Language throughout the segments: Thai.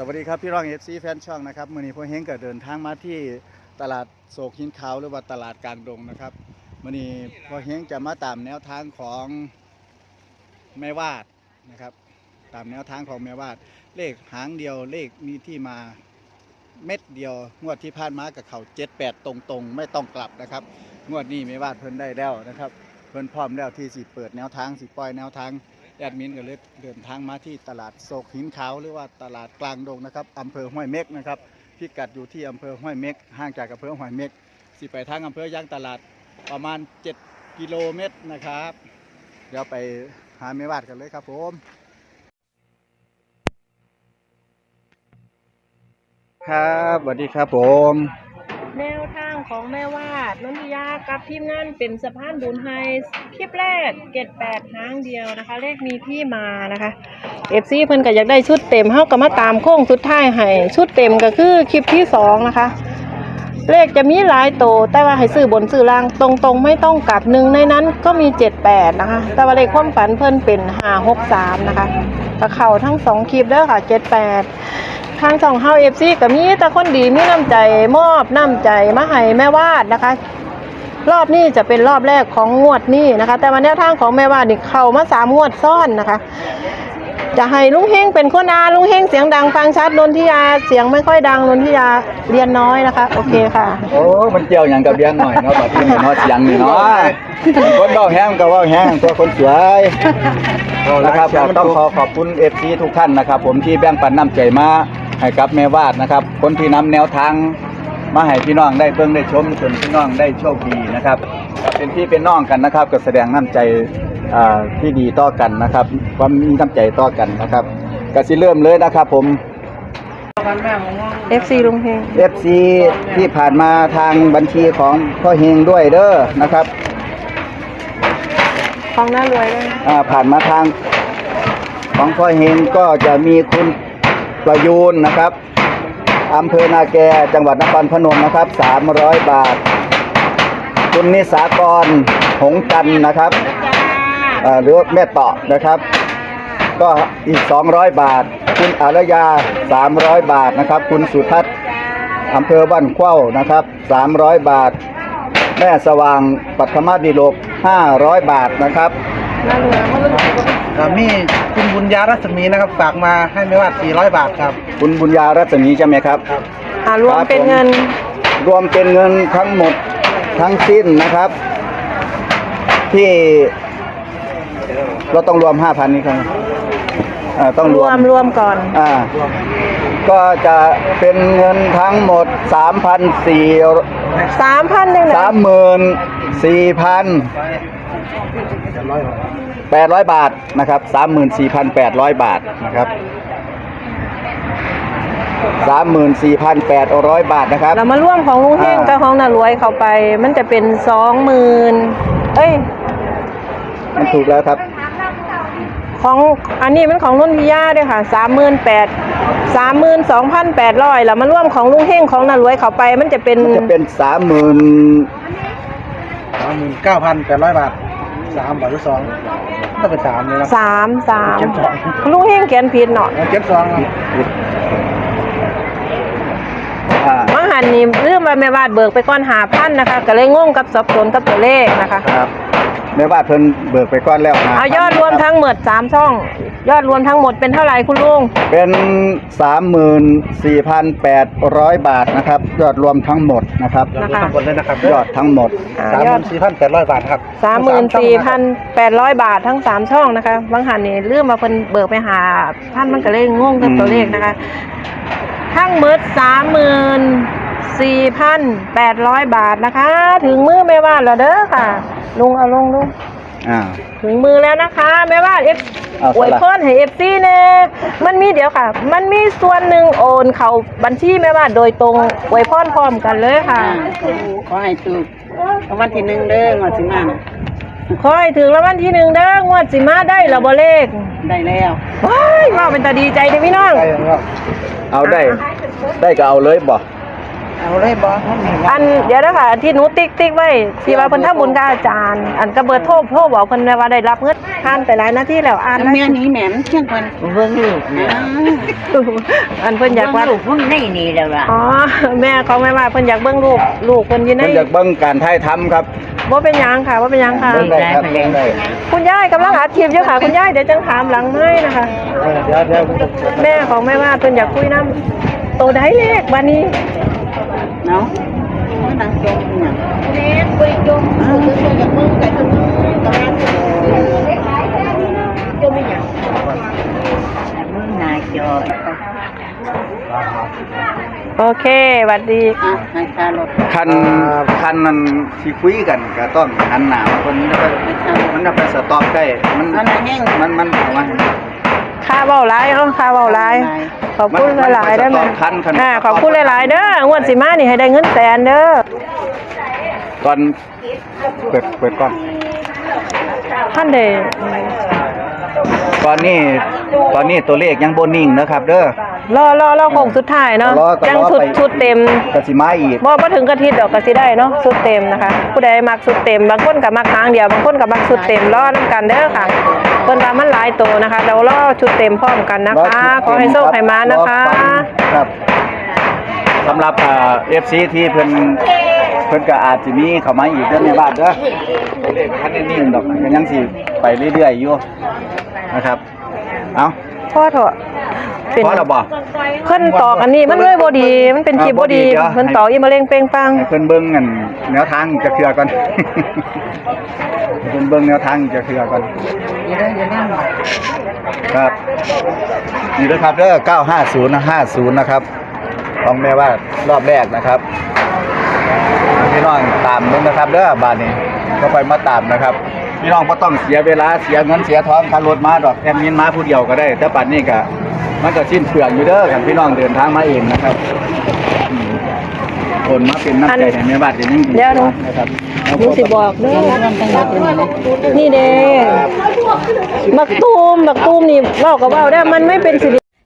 สวัสดีครับพี่รองเอฟซีแฟนช่องนะครับมื่อนี้พ่อเฮงก็เดินทางมาที่ตลาดโศกหินขาวหรือว่าตลาดกลางดงนะครับมื่อนี้พ่อเฮงจะมาตามแนวทางของแม่วาดนะครับ ตามแนวทางของแม่วาด เลขหางเดียวเลขมีที่มาเม็ดเดียว งวดที่ผ่านมากับเขาเจ็ดแปดตรงๆ ไม่ต้องกลับนะครับ งวดนี้แม่วาดเพิ่นได้แล้วนะครับ เพิ่นพร้อมแล้วที่สิเปิดแนวทางสิปล่อยแนวทาง แอดมินก็เลยเดินทางมาที่ตลาดโศกหินขาวหรือว่าตลาดกลางดงนะครับอำเภอห้วยเม็กนะครับพิกัดอยู่ที่อำเภอห้วยเม็กห่างจากอำเภอห้วยเม็กสิไปทางอำเภอย่างตลาดประมาณ 7 กิโลเมตรนะครับ เดี๋ยวไปหาเมวาดกันเลยครับผมครับสวัสดีครับผม แนวทาง ของแม่วาดนนทิยากับทีมงานเป็นสะพานบุญไฮคลิปแรกเกตแปดหางเดียวนะคะ เลขมีที่มานะคะเอฟซีเพิ่นก็อยากได้ชุดเต็มเฮาก็มาตามโค้งสุดท้ายให้ชุดเต็มก็คือคลิปที่สองนะคะ เลขจะมีหลายโตแต่ว่าให้ซื้อบนซื้อล่างตรงๆ ไม่ต้องกลับหนึ่งในนั้นก็มีเจ็ดแปดนะคะ แต่ว่าเลขความฝันเพิ่นเป็นห้าหกสามนะคะกระเข่าทั้งสองคลิปเด้อค่ะเจ็ดแปด ทางช่องเฮาเอฟซีก็มีแต่คนดีมีน้ำใจมอบน้ำใจมาให้แม่วาดนะคะ รอบนี้จะเป็นรอบแรกของงวดนี้นะคะ แต่วันแนวทางของแม่วาดนี่เข้ามาสามงวดซ้อนนะคะ จะให้ลุงเฮงเป็นคนอาลุงเฮงเสียงดังฟังชัดนนทิยาเสียงไม่ค่อยดังนนทิยาเรียนน้อยนะคะ โอเคค่ะ โอ้มันเกี่ยวอย่างกับเลี้ยงหน่อยเนาะแบบที่เนาะเสียงนี่เนาะคนเบ้าแห้งก็เว่าแห้งตัวคนสวยนะครับก็ต้องขอขอบคุณเอฟซีทุกท่านนะครับ ผมที่แบ่งปันน้ำใจมา ให้กับแม่วาดนะครับ คนที่นำแนวทาง มาให้พี่น้องได้เบิ่งได้ชมจนพี่น้องได้โชคดีนะครับก็เป็นพี่เป็นน้องกันนะครับ ก็แสดงน้ำใจอ่าที่ดีต่อกันนะครับความมีน้ำใจต่อกันนะครับก็สิเริ่มเลยนะครับผม FC ลุงเฮง FC ที่ผ่านมาทางบัญชีของพ่อเฮงด้วยเด้อนะครับของน่ารวยเลยอ่าผ่านมาทางของพ่อเฮงก็จะมีคุณ ประยูนนะครับอำเภอนาแกจังหวัดนครพนมนะครับ 300 บาท คุณนิสากรหงจันทร์นะครับอ่าหรือว่าแม่เต่อนะครับ ก็อีก 200 บาท คุณอารยา 300 บาทนะครับ คุณสุทัศน์อำเภอบ้านเข้านะครับ 300 บาท แม่สว่างปัทมาดิโลก500 บาทนะครับ น่ารวยอ่ามีคุณบุญญารัศมีนะครับฝากมาให้ไม่ว่า400 บาทครับ คุณบุญญารัศมีใช่ไหมครับอ่ารวมเป็นเงิน รวมเป็นเงินทั้งหมดทั้งสิ้นนะครับ ที่เราต้องรวม5,000นี้ครับอ่าต้องรรววมมรวมก่อน อ่า ก็จะเป็นเงินทั้งหมด 3,400สามพันหนึ่งนะสามหมื่นสี่พัน แปดร้อยบาทนะครับสามหมื่นสี่พันแปดร้อยบาทนะครับสามหมื่นสี่พันแปดร้อยบาทนะครับเรามาร่วมของลุงเฮงอ่ากับของนารวยเข้าไป มันจะเป็นสองหมื่นเอ้ย มันถูกแล้วครับ ของอันนี้มันของรุ่นพิยาด้วยค่ะสามหมื่นแปดสามหมื่นสองพันแปดร้อยแล้วมาร่วมของลุงเฮงของนารวยเข้าไป มันจะเป็นมันจะเป็นสามหมื่น39,800บาท 3บาทหรือ2ต้องเป็น3เลยครับสามสามเจ็ดสองลุงเฮงเขียนผิดเนาะเจ็ดสองครับอ่ามังหันนี่เรื่องมาแม่วาดเบิกไปก้อนหาพันนะคะ ก็เลยงงกับสับสนกับตัวเลขนะคะครับ แม่ว่าเพิ่นเบิกไปก้อนแล้วนะเอายอดรวมทั้งหมดสามช่อง ยอดรวมทั้งหมดเป็นเท่าไหร่คุณลุงเป็นสามหมื่นสี่พันแปดร้อยบาทนะครับ ยอดรวมทั้งหมดนะครับยอดรวมทั้งหมดเลยนะครับยอดทั้งหมด อ่ายอด34,800บาทครับสามหมื่นสี่พันแปดร้อยบาททั้งสามช่องนะคะบางหันนี่เรื่องมาเพิ่นเบิกไปหาท่านมันก็เลยงงกับตัวเลขนะคะ ทั้งหมดสามหมื่นสี่พันแปดร้อยบาทนะคะ ถึงมือแม่บ้านแล้วเด้อค่ะ ลุงเอาลงลุงอ่า ถึงมือแล้วนะคะแม่บ้านเอฟเอาอวยสละ พรให้เอฟซีเน่มันมีเดี๋ยวค่ะ มันมีส่วนหนึ่งโอนเข้าบัญชีแม่บ้านโดยตรงอวยพรพร้อมกันเลยค่ะ ขอให้ถูกรางวัลที่หนึ่งเด้องวดสิมาน่ะขอให้ถึงรางวัลที่หนึ่งเด้องวดสิมาได้ระบ่เลขได้แล้วว้ายว่าเป็นตาดีใจเด้อพี่น้องใช่ครับเอาได้ ได้ก็เอาเลยบ่ เอาเลยบ่ท่านนี่ว่าอันเดี๋ยวนะคะที่หนูติ๊กติ๊กไว้ที่ว่าเพิ่นทำบุญกับอาจารย์ อันก็เบอร์โทรโทรบอกเพิ่นว่าได้รับเงินผ่านไปหลายนาทีแล้วอ่านแม่นี้แหม่มเชียงเพิ่นเบิ่งลูกเนี่ยอันเพิ่นอยากว่าลูกเพิ่งได้นี่แล้วล่ะอ๋อแม่เขาไม่ว่าเพิ่นอยากเบิ่งรูปลูกเพิ่นอยู่ในเพิ่นอยากเบิ่งการถ่ายทำครับบ่เป็นหยังค่ะบ่เป็นหยังค่ะ เบิ่งได้ครับเบิ่งได้คุณยายกำลังอัดคลิปอยู่ค่ะคุณยายเดี๋ยวจังถามหลังไม้นะคะเออเดี๋ยวเดี๋ยวแม่ของแม่ว่าเพิ่นอยากคุยน้ำโตได้เลขบัดนี้ เนาะมันนั่งจมอยู่หยังแม่คุยจมคือคุยกับมึงแต่จมกับแม่จมไม่หยังมึงนายจอยโอเคหวัดดีอะให้ชาลดคันคันนั้นสิคุยกันก็ต้องหันหน้ามาคนนี้แล้วก็มันจะไปสต็อปได้มันอันไหนแห้งมันมันเอามาให้ ค่าเว้าหลายเอ้าค่าเว้าหลายขอบคุณหลายๆเด้อแม่มันคันคันอ่าขอบคุณหลายๆเด้องวดสิมานี่ให้ได้เงินแสนเด้อตอนเปิดเปิดกล้องท่านเด้ตอนนี้ตอนนี้ตัวเลขยังบ่นิ่งนะครับ เด้อรอรอรอโค้งสุดท้ายเนาะรอก็ยังรอชุดไปชุดเต็มก็สิมาอีกบ่บ่ถึงกะทิดดอกก็สิได้เนาะชุดเต็มนะคะ ผู้ใดมักชุดเต็มบางคนก็มักทางเดียวบางคนก็มักชุดเต็มรอนํกันเด้อค่ะ เพิ่นว่ามันหลายตัวนะคะ เรารอชุดเต็มพร้อมกันนะคะ ขอให้โชคให้มานะคะครับสำหรับอ่า FC ที่เพิ่นเพิ่นก็อาจสิมีเข้ามาอีกเด้อในบ้านเด้อตัวเลขคันได้นิ่งดอกก็ยังสิไปเรื่อยๆอยู่นะครับ เอาพ่อเถอะเป็นพอแล้วบ่เพิ่นตอกอันนี้มันเลยบ่ดี มันเป็นคลิปบ่ดีอ่าบ่ดีเดี๋ยวเพิ่นตอกอีมะเร็งเปงปังให้เพิ่นเบิ่งกันแนวทางจะเคลือก่อนให้เพิ่นเบิ่งแนวทางจะเคลือก่อน ครับนี่เด้ครับเด้อ950นะ50 นะครับของแม่ว่ารอบแรกนะครับพี่น้องตามเบิ่งนะครับเด้อบาดนี้ก็ไปมาตามนะครับพี่น้องบ่ต้องเสียเวลาเสียเงินเสียทองค่ารถมาดอกแอดมินมาผู้เดียวก็ได้แต่ปัดนี้ก็มันก็สิ้นเปลืองอยู่เด้อคันพี่น้องเดินทางมาเองนะครับ คนมาเป็นน้ำใจให้แม่บ้านจะยิ่งดีเดี๋ยวหนูนะครับหนูสิบอกเด้อนี่เด้บักตูมบักตูมนี่เว้าก็เว้าได้มันไม่เป็นสิริ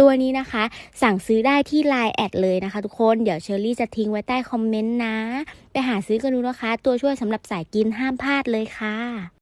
ตัวนี้นะคะ สั่งซื้อได้ที่ Line แอดเลยนะคะ ทุกคนเดี๋ยวเชอรี่จะทิ้งไว้ใต้คอมเมนต์นะ ไปหาซื้อกันดูนะคะ ตัวช่วยสำหรับสายกินห้ามพลาดเลยค่ะ